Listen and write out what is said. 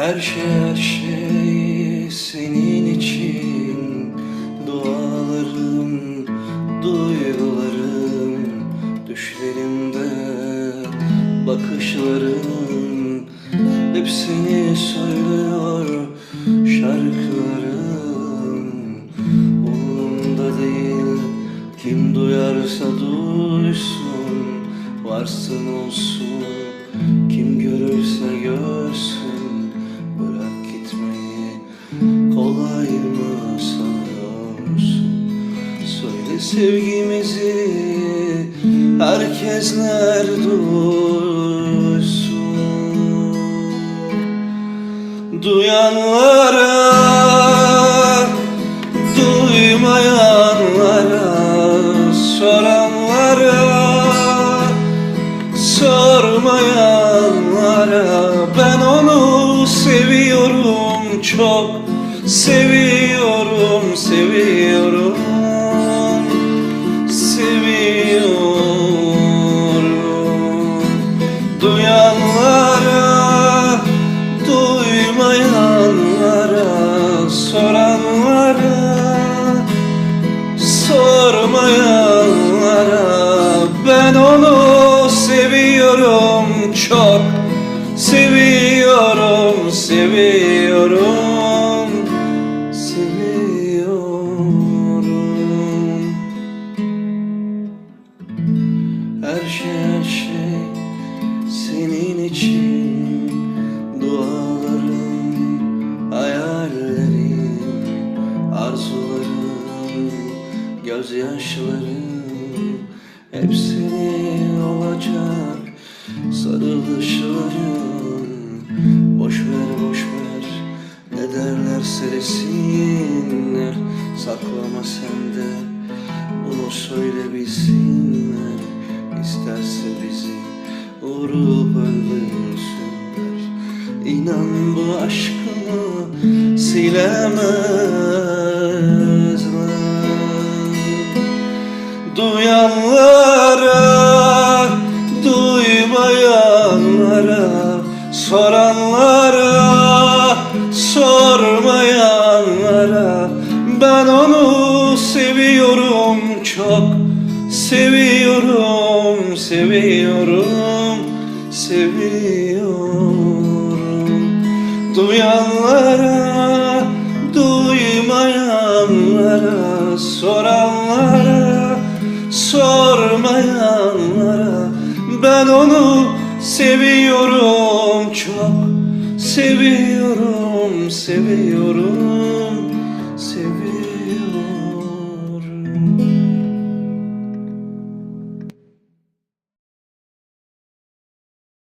Her şey her şey senin için. Dualarım, duygularım Düşlerimde bakışlarım. Hep seni söylüyor şarkılarım. Umurumda değil. Kim duyarsa duysun Varsın olsun. Kim görürse görsün sevgimizi herkesler duysun. Duyanlara, duymayanlara, soranlara sormayanlara. Ben onu seviyorum çok seviyorum seviyorum çok seviyorum seviyorum seviyorum. Her şey her şey senin için. Dualarım hayallerim arzularım gözyaşlarım hep senin olacak sarılışlarım boş ver boş ver. Ne derlerse desinler saklama sende. Bunu söyle bilsinler. İsterse bizi vurup öldürsünler. İnan bu aşkımı silemezler. Duyanlara, seviyorum, seviyorum, seviyorum. Duyanlara, duymayanlara, soranlara, sormayanlara. Ben onu seviyorum çok, seviyorum, seviyorum,